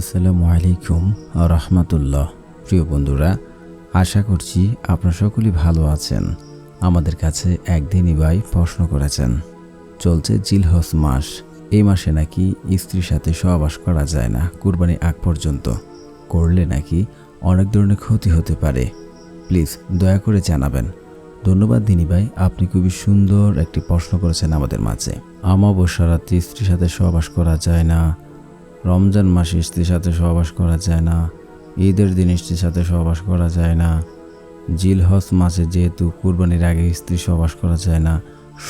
আসসালামু আলাইকুম রহমতুল্লাহ। প্রিয় বন্ধুরা, আশা করছি আপনারা সকলেই ভালো আছেন। আমাদের কাছে একদিনই ভাই প্রশ্ন করেছেন, চলছে জিলহস মাস এই মাসে নাকি স্ত্রীর সাথে সহবাস করা যায় না কুরবানি আগ পর্যন্ত। করলে নাকি অনেক ধরনের ক্ষতি হতে পারে। প্লিজ দয়া করে জানাবেন। ধন্যবাদ দিনী ভাই, আপনি খুবই সুন্দর একটি প্রশ্ন করেছেন আমাদের মাঝে। আমাবস্যা স্ত্রীর সাথে সহবাস করা যায় না রমজান মাসে স্ত্রীর সাথে সহবাস করা যায় না, ঈদের দিন স্ত্রীর সাথে সহবাস করা যায় না, জিলহজ মাসে যেহেতু কুরবানির আগে স্ত্রী সহবাস করা যায় না,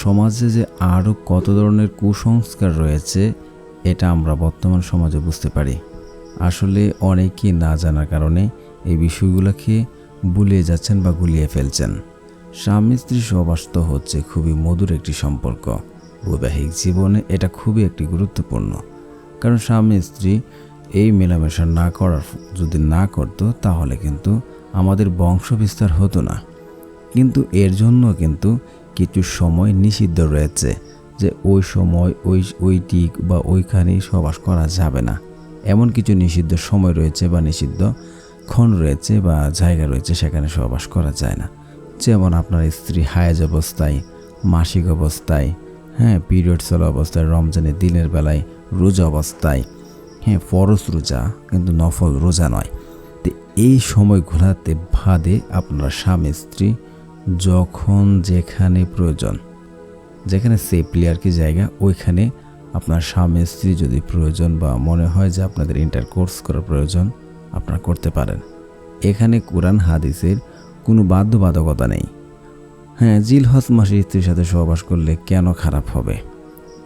সমাজে যে আরও কত ধরনের কুসংস্কার রয়েছে, এটা আমরা বর্তমান সমাজে বুঝতে পারি। আসলে অনেকেই না জানার কারণে এই বিষয়গুলোকে ভুলিয়ে যাচ্ছেন বা গুলিয়ে ফেলছেন। স্বামী স্ত্রী সহবাস তো হচ্ছে খুবই মধুর একটি সম্পর্ক। বৈবাহিক জীবনে এটা খুবই একটি গুরুত্বপূর্ণ। কারণ স্বামী স্ত্রী এই মেলামেশা না করার যদি না করতো, তাহলে কিন্তু আমাদের বংশ বিস্তার হতো না। কিন্তু এর জন্য কিন্তু কিছু সময় নিষিদ্ধ রয়েছে যে ওই সময় ওই ওই দিক বা ওইখানেই সবাস করা যাবে না। এমন কিছু নিষিদ্ধ সময় রয়েছে বা নিষিদ্ধ ক্ষণ রয়েছে বা জায়গা রয়েছে সেখানে সহবাস করা যায় না। যেমন আপনার স্ত্রী হায়াজ অবস্থায়, মাসিক অবস্থায় হ্যাঁ পিরিয়ড চলা অবস্থায়, রমজানের দিনের বেলায় রোজা অবস্থায়। হ্যাঁ ফরজ রোজা, কিন্তু নফল রোজা নয়। তো এই সময় ঘোরাতে ভাদে আপনার স্বামী, স্ত্রী যখন যেখানে প্রয়োজন, যেখানে সেফলি আর কি জায়গা, ওইখানে আপনার স্বামী, স্ত্রী যদি প্রয়োজন বা মনে হয় যে আপনাদের ইন্টার কোর্স করার প্রয়োজন, আপনারা করতে পারেন। এখানে কোরআন হাদিসের কোনো বাধ্যবাধকতা নেই। হ্যাঁ জিল হজ মাসে স্ত্রীর সাথে সহবাস করলে কেন খারাপ হবে?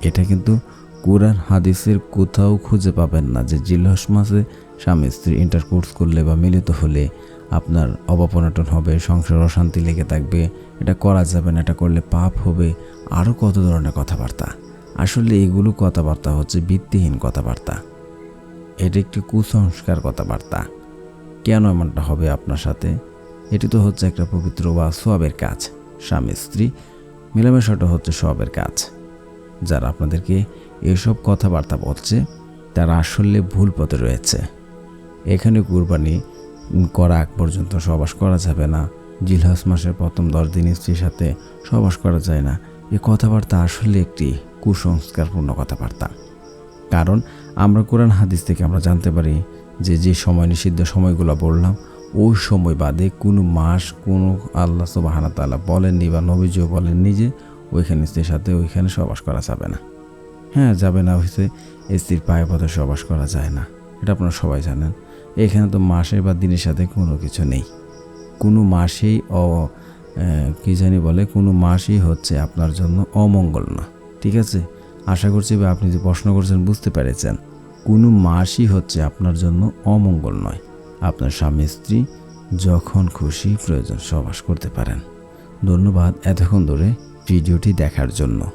এটা কিন্তু কোরআন হাদিসের কোথাও খুঁজে পাবেন না যে জিলহস মাসে স্বামী স্ত্রী ইন্টারকোর্স করলে বা মিলিত হলে আপনার অবপনাটন হবে, সংসার অশান্তি লেগে থাকবে, এটা করা যাবে না, এটা করলে পাপ হবে আরও কত ধরনের কথাবার্তা। আসলে এগুলো কথাবার্তা হচ্ছে ভিত্তিহীন কথাবার্তা। এটা একটি কুসংস্কার কথাবার্তা। কেন এমনটা হবে আপনার সাথে? এটি তো হচ্ছে একটা পবিত্র বা সোয়াবের কাজ। স্বামী স্ত্রী মেলামেশাটা হচ্ছে সবের কাজ। যারা আপনাদেরকে এসব কথাবার্তা বলছে, তারা আসলে ভুল পথে রয়েছে। এখানে কুরবানি করা আগ পর্যন্ত সবাস করা যাবে না। জিলহাস মাসের প্রথম দশ দিন স্ত্রীর সাথে সবাস করা যায় না। এ কথাবার্তা আসলে একটি কুসংস্কারপূর্ণ কথাবার্তা। কারণ আমরা কোরআন হাদিস থেকে আমরা জানতে পারি যে যে সময় নিষিদ্ধ সময়গুলো বললাম, ওই সময় বাদে কোনো মাস কোনো আল্লাহ সুবাহানা বলেননি বা নবীজিও বলেননি যে, ওইখানে স্ত্রীর সাথে ওইখানে সবাস করা যাবে না। হ্যাঁ যাবে না হয়েছে স্ত্রীর পায়ে পথে সবাস করা যায় না। এটা আপনারা সবাই জানেন। এখানে তো মাসে বা দিনের সাথে কোনো কিছু নেই। কোনো মাসেই অ কী জানি বলে, কোনো মাসই হচ্ছে আপনার জন্য অমঙ্গল না। ঠিক আছে? আশা করছি বা আপনি যে প্রশ্ন করছেন বুঝতে পেরেছেন। কোনো মাসই হচ্ছে আপনার জন্য অমঙ্গল নয়। আপনার স্বামী, স্ত্রী যখন খুশি প্রয়োজন সবাস করতে পারেন। ধন্যবাদ এতক্ষণ ধরে ভিডিওটি দেখার জন্য।